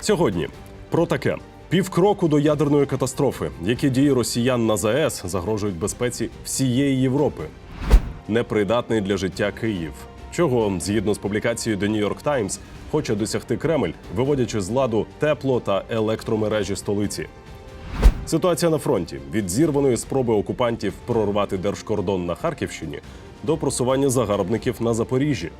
Сьогодні про таке. Півкроку до ядерної катастрофи, які дії росіян на ЗАЕС загрожують безпеці всієї Європи. Непридатний для життя Київ. Чого, згідно з публікацією The New York Times, хоче досягти Кремль, виводячи з ладу тепло та електромережі столиці. Ситуація на фронті від зірваної спроби окупантів прорвати держкордон на Харківщині до просування загарбників на Запоріжжі.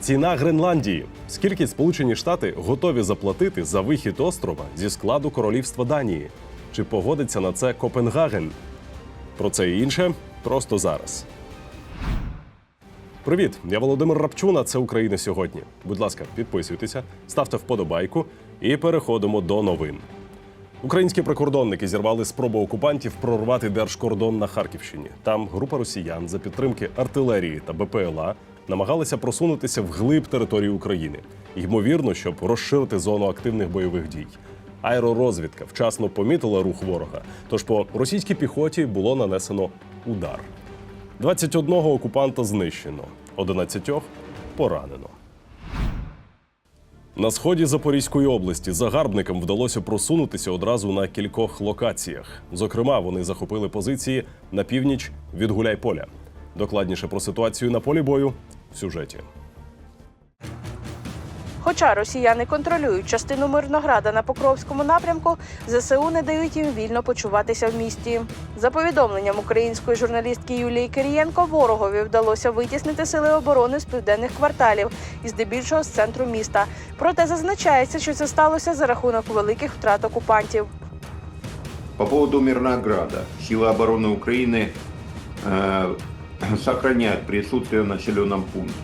Ціна Гренландії. Скільки Сполучені Штати готові заплатити за вихід острова зі складу королівства Данії? Чи погодиться на це Копенгаген? Про це і інше просто зараз. Привіт, я Володимир Рапчуна. Це Україна сьогодні. Будь ласка, підписуйтеся, ставте вподобайку і переходимо до новин. Українські прикордонники зірвали спробу окупантів прорвати держкордон на Харківщині. Там група росіян за підтримки артилерії та БПЛА намагалися просунутися вглиб території України, ймовірно, щоб розширити зону активних бойових дій. Аеророзвідка вчасно помітила рух ворога, тож по російській піхоті було нанесено удар. 21 окупанта знищено, 11 поранено. На сході Запорізької області загарбникам вдалося просунутися одразу на кількох локаціях. Зокрема, вони захопили позиції на північ від Гуляйполя. Докладніше про ситуацію на полі бою в сюжеті. Хоча росіяни контролюють частину Мирнограда на Покровському напрямку, ЗСУ не дають їм вільно почуватися в місті. За повідомленням української журналістки Юлії Кирієнко, ворогові вдалося витіснити сили оборони з південних кварталів і здебільшого з центру міста. Проте зазначається, що це сталося за рахунок великих втрат окупантів. По поводу Мирнограда. Силы обороны Украины э, сохраняют присутствие в населенном пункте.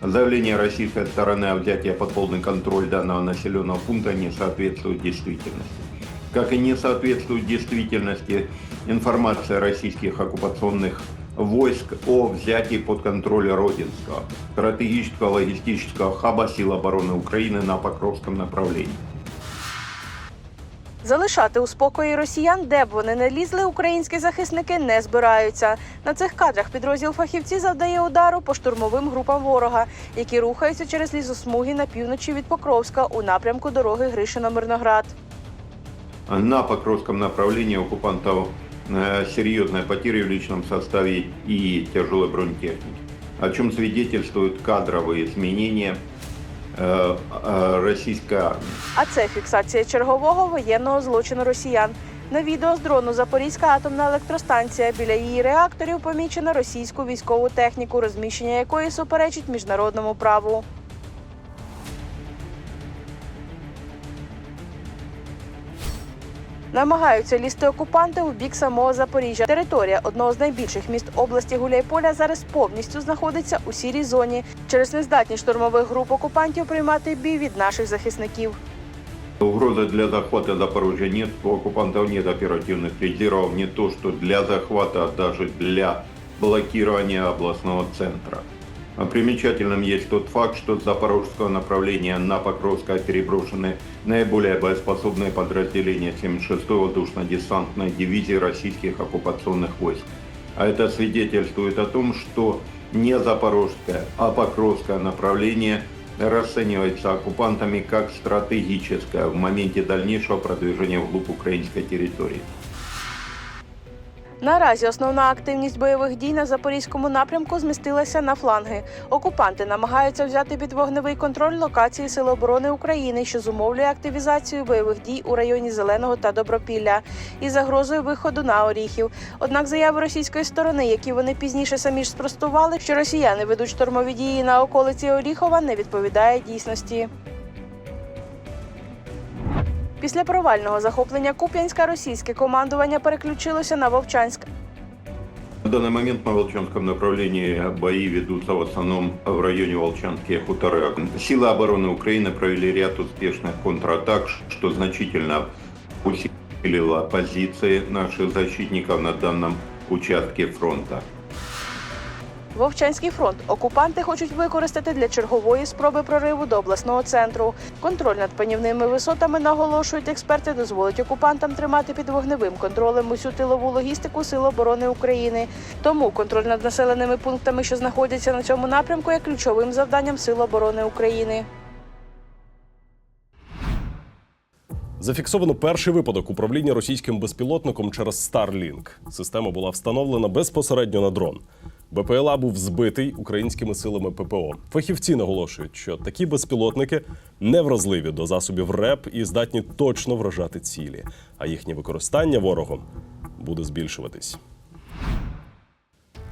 Заявление российской стороны о взятии под полный контроль данного населенного пункта не соответствует действительности. Как и не соответствует действительности информация российских оккупационных войск о взятии под контроль Родинского, стратегического логистического хаба сил обороны Украины на Покровском направлении. Залишати у спокої росіян, де б вони не лізли, українські захисники не збираються. На цих кадрах підрозділ фахівці завдає удару по штурмовим групам ворога, які рухаються через лісосмуги на півночі від Покровська у напрямку дороги Гришино-Мирноград. На Покровском направлении оккупантов э, серьезные потери в личном составе и тяжелой бронетехники, о чем свидетельствуют кадровые изменения э, армії. А це фіксація чергового воєнного злочину росіян. На відео з дрону Запорізька атомна електростанція. Біля її реакторів помічено російську військову техніку, розміщення якої суперечить міжнародному праву. Намагаються лізти окупанти у бік самого Запоріжжя. Територія одного з найбільших міст області Гуляйполя зараз повністю знаходиться у сірій зоні через нездатність штурмових груп окупантів приймати бій від наших захисників. Угрозы для захвата Запорожья нет, у оккупантов нет оперативных резервов, то что для захвата, а даже для блокирования областного центра. Примечательным есть тот факт, что с запорожского направления на Покровское переброшены наиболее боеспособные подразделения 76-й воздушно-десантной дивизии российских оккупационных войск. А это свидетельствует о том, что не запорожское, а покровское направление расценивается оккупантами как стратегическое в моменте дальнейшего продвижения вглубь украинской территории. Наразі основна активність бойових дій на запорізькому напрямку змістилася на фланги. Окупанти намагаються взяти під вогневий контроль локації Сил оборони України, що зумовлює активізацію бойових дій у районі Зеленого та Добропілля і загрозою виходу на Оріхів. Однак заяви російської сторони, які вони пізніше самі ж спростували, що росіяни ведуть штурмові дії на околиці Оріхова, не відповідає дійсності. Після провального захоплення Куп'янська російське командування переключилося на Вовчанськ. На данный момент на Волчанском направлении бои ведутся в основном в районе Волчанские хуторы. Силы обороны Украины провели ряд успешных контратак, что значительно усилило позиции наших защитников на данном участке фронта. Вовчанський фронт окупанти хочуть використати для чергової спроби прориву до обласного центру. Контроль над панівними висотами, наголошують експерти, дозволить окупантам тримати під вогневим контролем усю тилову логістику Сил оборони України. Тому контроль над населеними пунктами, що знаходяться на цьому напрямку, є ключовим завданням Сил оборони України. Зафіксовано перший випадок управління російським безпілотником через Starlink. Система була встановлена безпосередньо на дрон. БПЛА був збитий українськими силами ППО. Фахівці наголошують, що такі безпілотники невразливі до засобів РЕП і здатні точно вражати цілі, а їхнє використання ворогом буде збільшуватись.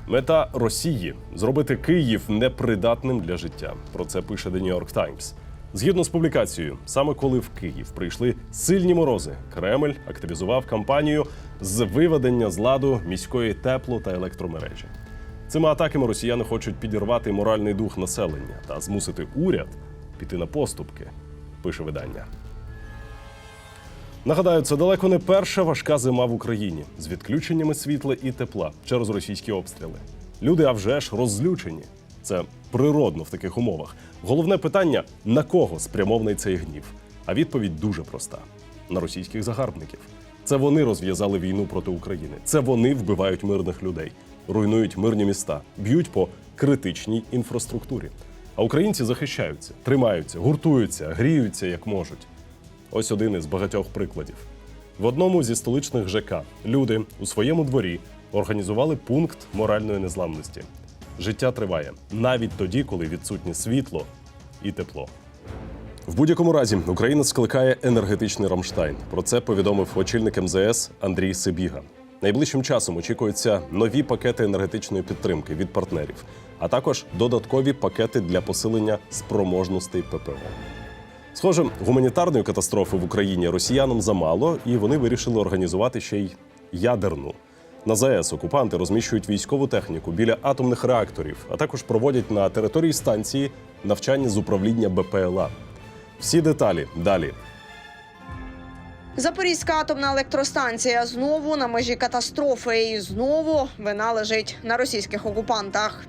Мета Росії зробити Київ непридатним для життя. Про це пише The New York Times. Згідно з публікацією, саме коли в Київ прийшли сильні морози, Кремль активізував кампанію з виведення з ладу міської тепло та електромережі. Цими атаками росіяни хочуть підірвати моральний дух населення та змусити уряд піти на поступки, пише видання. Нагадаю, це далеко не перша важка зима в Україні з відключеннями світла і тепла через російські обстріли. Люди, а вже ж розлючені. Це природно в таких умовах. Головне питання: на кого спрямований цей гнів? А відповідь дуже проста: на російських загарбників. Це вони розв'язали війну проти України. Це вони вбивають мирних людей, руйнують мирні міста, б'ють по критичній інфраструктурі. А українці захищаються, тримаються, гуртуються, гріються як можуть. Ось один із багатьох прикладів. В одному зі столичних ЖК люди у своєму дворі організували пункт моральної незламності. Життя триває навіть тоді, коли відсутнє світло і тепло. В будь-якому разі Україна скликає енергетичний Рамштайн. Про це повідомив очільник МЗС Андрій Сибіга. Найближчим часом очікуються нові пакети енергетичної підтримки від партнерів, а також додаткові пакети для посилення спроможностей ППО. Схоже, гуманітарної катастрофи в Україні росіянам замало, і вони вирішили організувати ще й ядерну. На ЗАЕС окупанти розміщують військову техніку біля атомних реакторів, а також проводять на території станції навчання з управління БПЛА. Всі деталі далі. Запорізька атомна електростанція знову на межі катастрофи, і знову вина лежить на російських окупантах.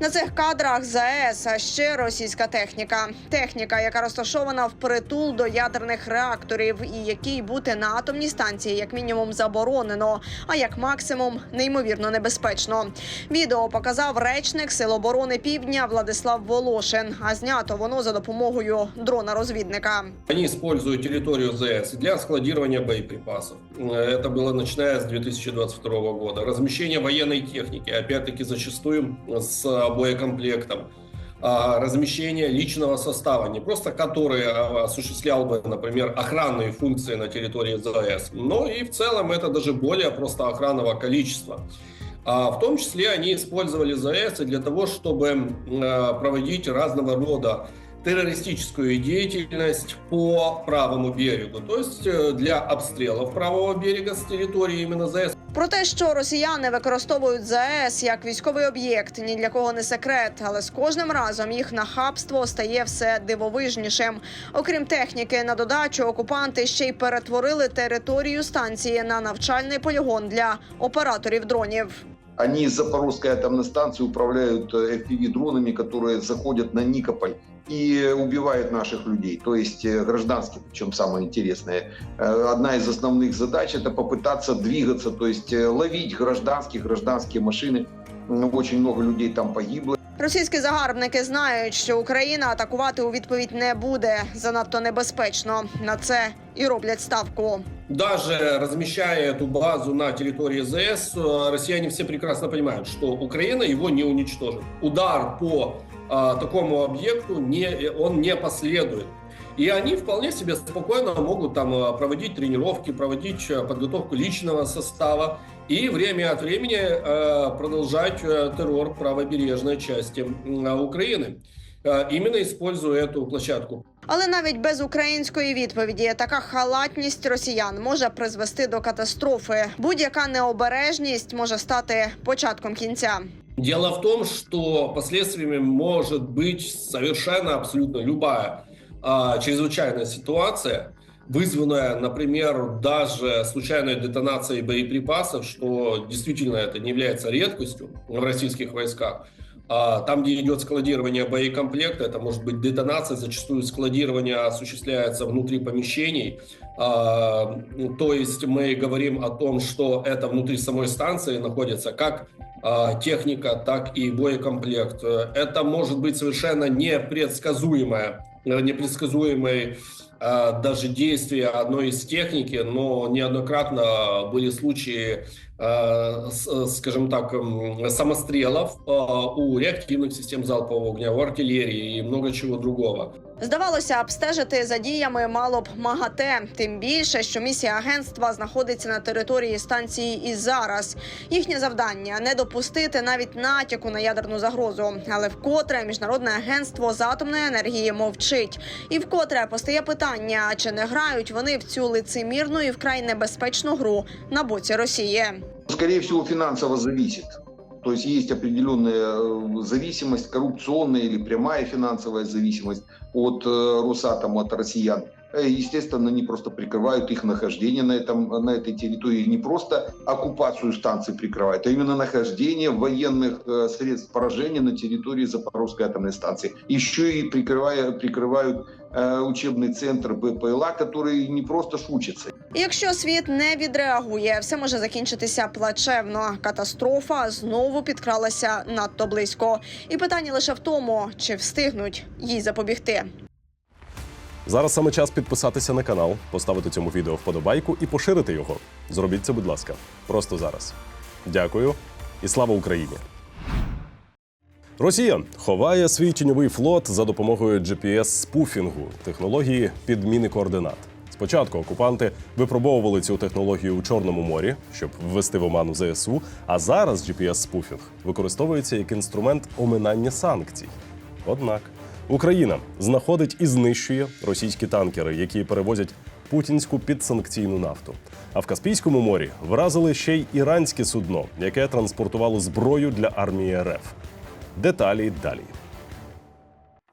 На цих кадрах ЗАЕС, ще російська техніка. Техніка, яка розташована впритул до ядерних реакторів, і якій бути на атомній станції як мінімум заборонено, а як максимум неймовірно небезпечно. Відео показав речник Сил оборони Півдня Владислав Волошин. А знято воно за допомогою дрона-розвідника. Они используют территорию ЗС для складирования боеприпасов. Это было начиная с 2022 года. Размещение военной техники, опять-таки зачастую с боекомплектом. А, Размещение личного состава, не просто который а, осуществлял бы, например, охранные функции на территории ЗАЭС, но и в целом это даже более просто охранного количества. А в том числе они использовали ЗАЭС для того, чтобы проводить разного рода террористическую деятельность по правому берегу, то есть э, для обстрелов правого берега с территории именно ЗАЭС. Про те, що росіяни використовують ЗАЕС як військовий об'єкт, ні для кого не секрет, але з кожним разом їх нахабство стає все дивовижнішим. Окрім техніки, на додачу окупанти ще й перетворили територію станції на навчальний полігон для операторів дронів. Они с Запорожской атомной станции управляют FPV-дронами, которые заходят на Никополь и убивают наших людей, то есть э, гражданских, причем самое интересное. Э, Одна из основных задач – это попытаться двигаться, то есть э, ловить гражданских, гражданские машины. М, Очень много людей там погибло. Російські загарбники знають, що Україна атакувати у відповідь не буде занадто небезпечно. На це і роблять ставку. Даже размещая эту базу на территории ЗС, э, россияне все прекрасно понимают, что Украина его не уничтожит. Удар по э, такому объекту не, он не последует. И они вполне себе спокойно могут там э, проводить тренировки, проводить э, подготовку личного состава и время от времени э, продолжать э, террор правобережной части м, э, Украины, э, именно используя эту площадку. Але навіть без української відповіді така халатність росіян може призвести до катастрофи. Будь-яка необережність може стати початком кінця. Дело в том, что последствиями может быть совершенно абсолютно любая а, чрезвычайная ситуация, вызванная, например, даже случайной детонацией боеприпасов, что действительно это не является редкостью в российских войсках. А, Там, где идет складирование боекомплекта, это может быть детонация, зачастую складирование осуществляется внутри помещений. А, То есть мы говорим о том, что это внутри самой станции находится как а, техника, так и боекомплект. Это может быть совершенно непредсказуемая, э, непредсказуемый э, даже действия одной из техники, но неоднократно были случаи, э, с- скажем так, м, самострелов э, у реактивных систем залпового огня, у артиллерии и много чего другого. Здавалося, обстежити за діями мало б МАГАТЕ. Тим більше, що місія агентства знаходиться на території станції і зараз. Їхнє завдання не допустити навіть натяку на ядерну загрозу. Але вкотре міжнародне агентство з атомної енергії мовчить. І вкотре постає питання: чи не грають вони в цю лицемірну і вкрай небезпечну гру на боці Росії? Скоріше всього, фінансово залежить. То есть есть определенная э, зависимость, коррупционная или прямая финансовая зависимость от э, Росатома, от россиян. Э, Естественно, они просто прикрывают их нахождение на, этом, на этой территории. Не просто оккупацию станции прикрывают, а именно нахождение военных э, средств поражения на территории Запорожской атомной станции. Еще и прикрывая, прикрывают э, учебный центр БПЛА, который не просто шучится. І Якщо світ не відреагує, все може закінчитися плачевно. Катастрофа знову підкралася надто близько. І питання лише в тому, чи встигнуть їй запобігти. Зараз саме час підписатися на канал, поставити цьому відео вподобайку і поширити його. Зробіть це, будь ласка, просто зараз. Дякую і слава Україні! Росія ховає свій тіньовий флот за допомогою GPS-спуфінгу, технології підміни координат. Спочатку окупанти випробовували цю технологію у Чорному морі, щоб ввести в оману ЗСУ. А зараз GPS-спуфінг використовується як інструмент оминання санкцій. Однак Україна знаходить і знищує російські танкери, які перевозять путінську підсанкційну нафту. А в Каспійському морі вразили ще й іранське судно, яке транспортувало зброю для армії РФ. Деталі далі.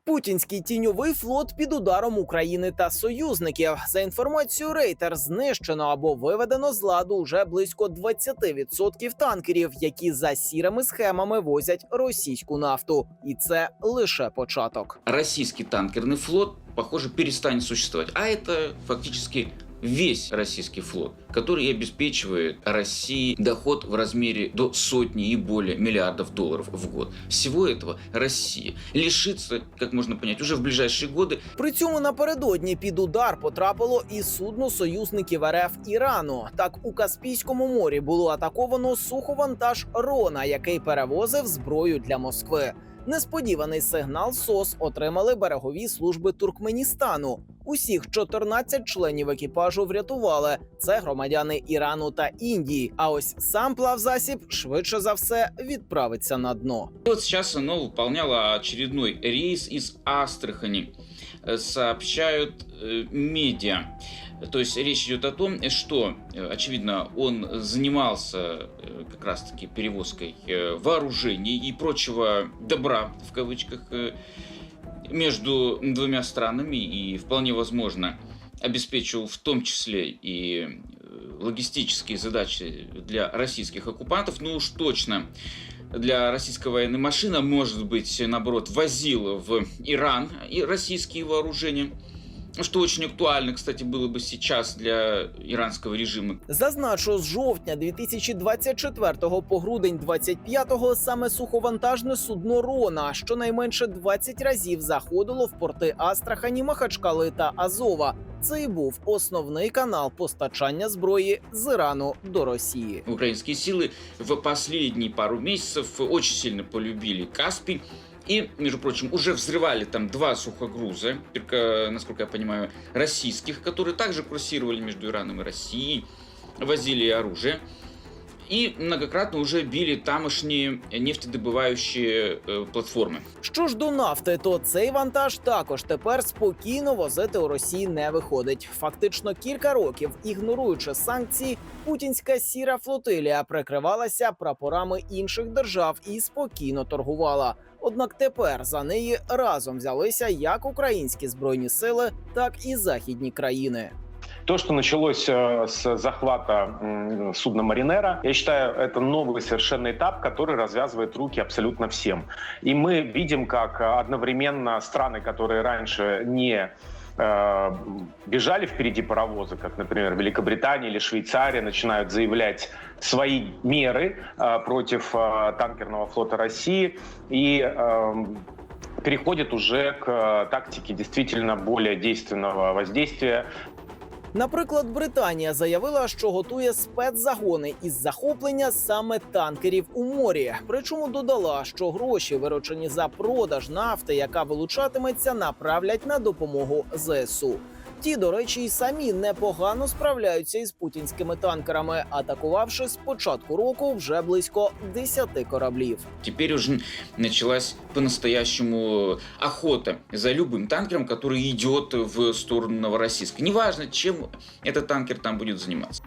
Путінський тіньовий флот під ударом України та союзників. За інформацією Рейтер, знищено або виведено з ладу уже близько 20% танкерів, які за сірими схемами возять російську нафту, і це лише початок. Російський танкерний флот, похоже, перестане существувати. А це фактически весь российский флот, который обеспечивает России доход в размере до сотни и более миллиардов долларов в год. Всего этого Россия лишится, как можно понять, уже в ближайшие годы При цьому напередодні під удар потрапило і судно союзників РФ Ірану. Так у Каспійському морі було атаковано суховантаж Рона, який перевозив зброю для Москви. Несподіваний сигнал СОС отримали берегові служби Туркменістану. Усіх 14 членів екіпажу врятували. Це громадяни Ірану та Індії. А ось сам плавзасіб швидше за все відправиться на дно. И вот сейчас оно выполняло очередной рейс из Астрахани, э, сообщают э, медиа. То есть речь идет о том, что, э, очевидно, он занимался э, как раз-таки перевозкой э, вооружений и прочего добра, в кавычках, между двумя странами и вполне возможно обеспечивал в том числе и логистические задачи для российских оккупантов, ну уж точно для российской военной машины, может быть, наоборот, возил в Иран и российские вооружения, что очень актуально, кстати, было бы сейчас для иранского режима. Зазначу, з жовтня 2024 по грудень 25-го саме суховантажне судно Рона щонайменше 20 разів заходило в порти Астрахані, Махачкали та Азова. Це і був основний канал постачання зброї з Ірану до Росії. Украинские силы в последние пару месяцев очень сильно полюбили Каспий. И, между прочим, уже взрывали там два сухогруза, только, насколько я понимаю, российских, которые также курсировали между Ираном и Россией, возили оружие. И многократно уже били тамошние нефтедобывающие э, платформы. Що ж до нафти, то цей вантаж також тепер спокійно возити у Росії не виходить. Фактично кілька років, ігноруючи санкції, путінська сіра флотилія прикривалася прапорами інших держав і спокійно торгувала. Однак тепер за неї разом взялися як українські збройні сили, так і західні країни. То, что началось э, с захвата м, судна Маринера, я считаю, это новый совершенно этап, который развязывает руки абсолютно всем. И мы видим, как э, одновременно страны, которые раньше не э, бежали впереди паровоза, как, например, Великобритания или Швейцария, начинают заявлять свои меры э, против э, танкерного флота России. И э, переходит уже к э, тактике действительно более действенного воздействия. Наприклад, Британія заявила, що готує спецзагони із захоплення саме танкерів у морі. Причому додала, що гроші, виручені за продаж нафти, яка вилучатиметься, направлять на допомогу ЗСУ. Ті, до речі, й самі непогано справляються із путінськими танкерами, атакувавши з початку року вже близько 10 кораблів. Теперь уже началась по-настоящему охота за любым танкером, который идет в сторону Новороссийска. Неважно, чем этот танкер там будет заниматься.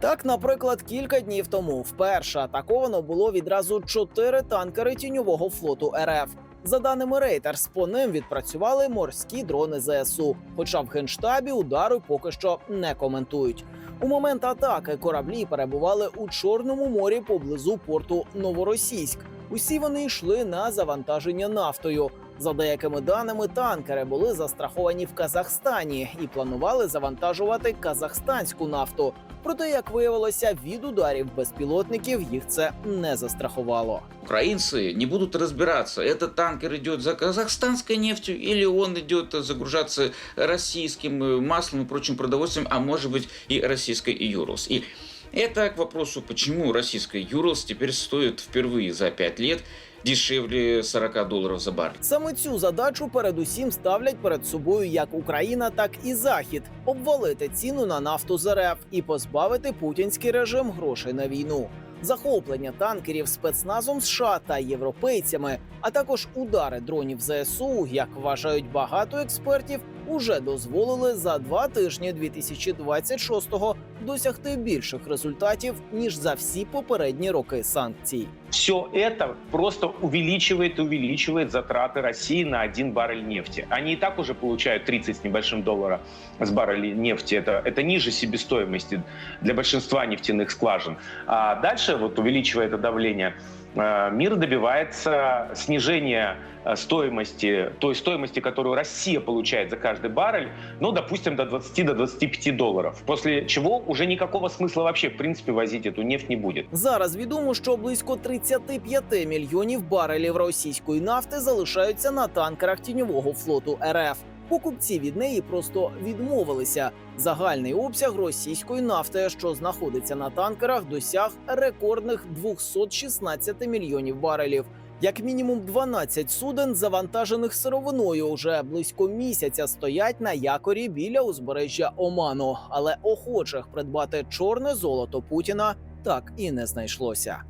Так, наприклад, кілька днів тому вперше атаковано було відразу чотири танкери тіньового флоту РФ. За даними Reuters, по ним відпрацювали морські дрони ЗСУ. Хоча в генштабі удари поки що не коментують. У момент атаки кораблі перебували у Чорному морі поблизу порту Новоросійськ. Усі вони йшли на завантаження нафтою. За деякими даними, танкери були застраховані в Казахстані і планували завантажувати казахстанську нафту. Проте, як виявилося, від ударів безпілотників їх це не застрахувало. Украинцы не будут разбираться, этот танкер идет за казахстанской нефтью или он идет загружаться российским э, маслом и прочим продовольствием, а может быть и российской Юрлс. И это к вопросу, почему российская Юрлс теперь стоит впервые за 5 лет дешевле 40 долларов за баррель. Саме цю задачу передусім ставлять перед собою як Україна, так і Захід обвалити ціну на нафту з РФ і позбавити путінський режим грошей на війну. Захоплення танкерів спецназом США та європейцями, а також удари дронів ЗСУ, як вважають багато експертів, уже дозволили за два тижні 2026-го досягти більших результатів ніж за всі попередні роки санкцій. Все это просто увеличивает и увеличивает затраты России на один баррель нефти. Они и так уже получают 30 с небольшим доллара с барреля нефти. Это, это ниже себестоимости для большинства нефтяных скважин. А дальше, вот увеличивая это давление, э, мир добивается снижения э, стоимости, той стоимости, которую Россия получает за каждый баррель, ну, допустим, до 20 до 25 долларов. После чего уже никакого смысла вообще, в принципе, возить эту нефть не будет. Зараз відомо, що близько 35 мільйонів барелів російської нафти залишаються на танкерах тіньового флоту РФ. Покупці від неї просто відмовилися. Загальний обсяг російської нафти, що знаходиться на танкерах, досяг рекордних 216 мільйонів барелів. Як мінімум 12 суден, завантажених сировиною, уже близько місяця стоять на якорі біля узбережжя Оману. Але охочих придбати чорне золото Путіна так і не знайшлося.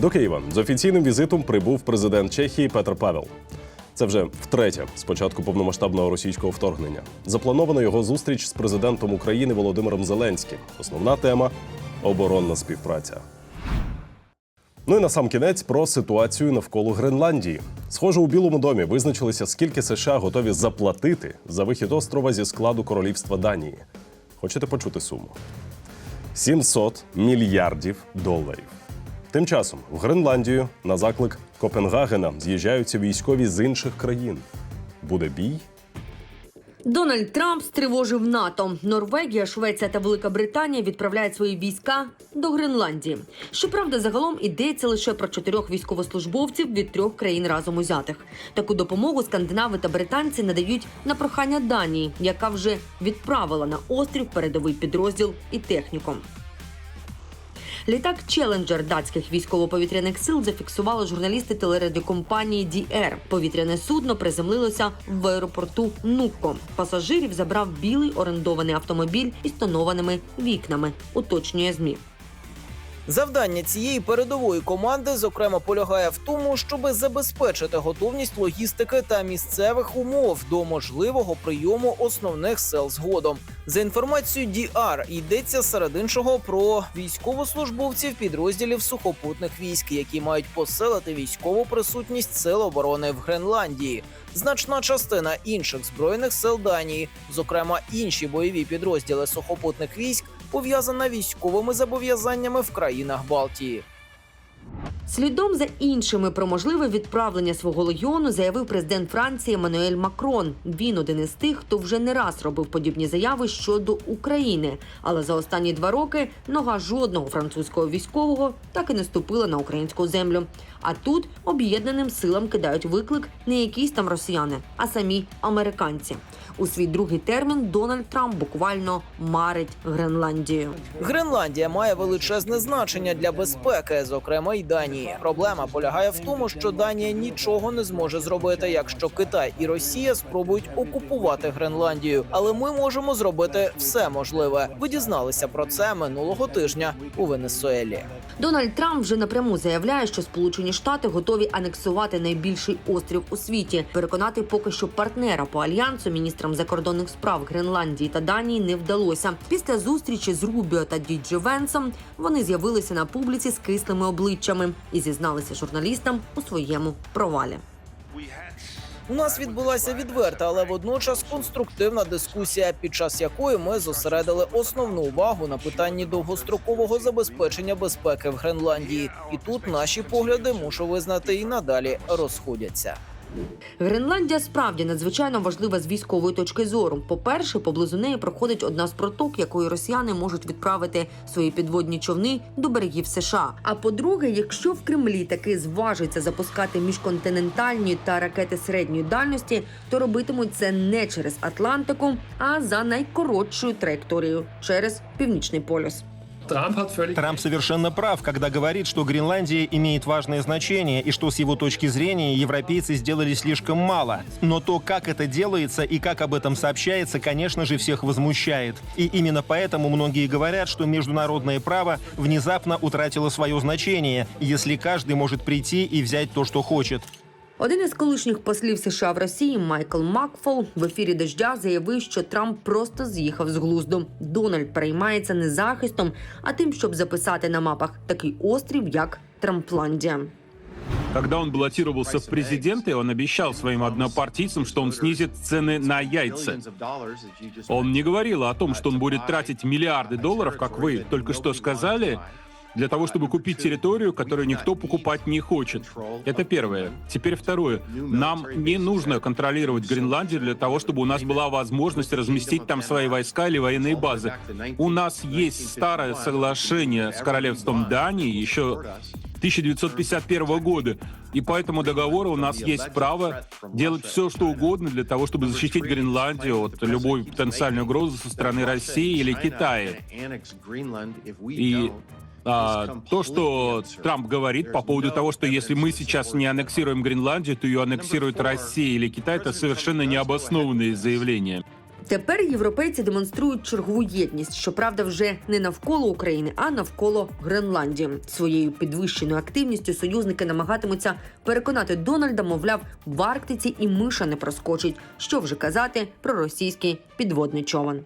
До Києва з офіційним візитом прибув президент Чехії Петр Павел. Це вже втретє з початку повномасштабного російського вторгнення. Запланована його зустріч з президентом України Володимиром Зеленським. Основна тема оборонна співпраця. Ну і на сам кінець про ситуацію навколо Гренландії. Схоже, у Білому домі визначилися, скільки США готові заплатити за вихід острова зі складу королівства Данії. Хочете почути суму? 700 мільярдів доларів. Тим часом в Гренландію на заклик Копенгагена з'їжджаються військові з інших країн. Буде бій? Дональд Трамп стривожив НАТО. Норвегія, Швеція та Велика Британія відправляють свої війська до Гренландії. Щоправда, загалом йдеться лише про чотирьох військовослужбовців від трьох країн разом узятих. Таку допомогу скандинави та британці надають на прохання Данії, яка вже відправила на острів передовий підрозділ і техніку. Літак Челенджер датських військово-повітряних сил зафіксували журналісти телерадіокомпанії DR. Повітряне судно приземлилося в аеропорту Нукко. Пасажирів забрав білий орендований автомобіль із тонованими вікнами. Уточнює змі. Завдання цієї передової команди, зокрема, полягає в тому, щоб забезпечити готовність логістики та місцевих умов до можливого прийому основних сил згодом. За інформацією DR, йдеться серед іншого про військовослужбовців підрозділів сухопутних військ, які мають посилити військову присутність сил оборони в Гренландії. Значна частина інших збройних сил Данії, зокрема інші бойові підрозділи сухопутних військ, пов'язана військовими зобов'язаннями в країнах Балтії. Слідом за іншими про можливе відправлення свого легіону заявив президент Франції Еммануель Макрон. Він один із тих, хто вже не раз робив подібні заяви щодо України. Але за останні два роки нога жодного французького військового так і не ступила на українську землю. А тут об'єднаним силам кидають виклик не якісь там росіяни, а самі американці. У свій другий термін Дональд Трамп буквально марить Гренландію. Гренландія має величезне значення для безпеки, зокрема й Данії. Проблема полягає в тому, що Данія нічого не зможе зробити, якщо Китай і Росія спробують окупувати Гренландію. Але ми можемо зробити все можливе. Ви дізналися про це минулого тижня у Венесуелі. Дональд Трамп вже напряму заявляє, що Сполучені Штати готові анексувати найбільший острів у світі. Переконати поки що партнера по альянсу міністрам закордонних справ Гренландії та Данії не вдалося. Після зустрічі з Рубіо та Діджі Венсом вони з'явилися на публіці з кислими обличчями і зізналися журналістам у своєму провалі. У нас відбулася відверта, але водночас конструктивна дискусія, під час якої ми зосередили основну увагу на питанні довгострокового забезпечення безпеки в Гренландії. І тут наші погляди мушу визнати і надалі розходяться. Гренландія справді надзвичайно важлива з військової точки зору. По-перше, поблизу неї проходить одна з проток, якою росіяни можуть відправити свої підводні човни до берегів США. А по-друге, якщо в Кремлі таки зважиться запускати міжконтинентальні та ракети середньої дальності, то робитимуть це не через Атлантику, а за найкоротшою траєкторією через північний полюс. Трамп совершенно прав, когда говорит, что Гренландия имеет важное значение и что с его точки зрения европейцы сделали слишком мало. Но то, как это делается и как об этом сообщается, конечно же, всех возмущает. И именно поэтому многие говорят, что международное право внезапно утратило свое значение, если каждый может прийти и взять то, что хочет. Один із колишніх послів США в Росії Майкл Макфол в ефірі дождя заявив, що Трамп просто з'їхав з глузду. Дональд переймається не захистом, а тим, щоб записати на мапах такий острів, як Трампландія. Когда он баллотировался в президенты, он обещал своим однопартийцам, что он снизит цены на яйца. Он не говорил о том, что он будет тратить миллиарды долларов, как вы только что сказали, для того, чтобы купить территорию, которую никто покупать не хочет. Это первое. Теперь второе. Нам не нужно контролировать Гренландию для того, чтобы у нас была возможность разместить там свои войска или военные базы. У нас есть старое соглашение с королевством Дании еще 1951 года. И по этому договору у нас есть право делать все, что угодно для того, чтобы защитить Гренландию от любой потенциальной угрозы со стороны России или Китая. И а, то, что Трамп говорит по поводу того, что если мы сейчас не аннексируем Гренландию, то ее аннексирует Россия или Китай, это совершенно необоснованные заявления. Тепер європейці демонструють чергову єдність, щоправда, вже не навколо України, а навколо Гренландії. Своєю підвищеною активністю союзники намагатимуться переконати Дональда, мовляв, в Арктиці і миша не проскочить. Що вже казати про російський підводний човен.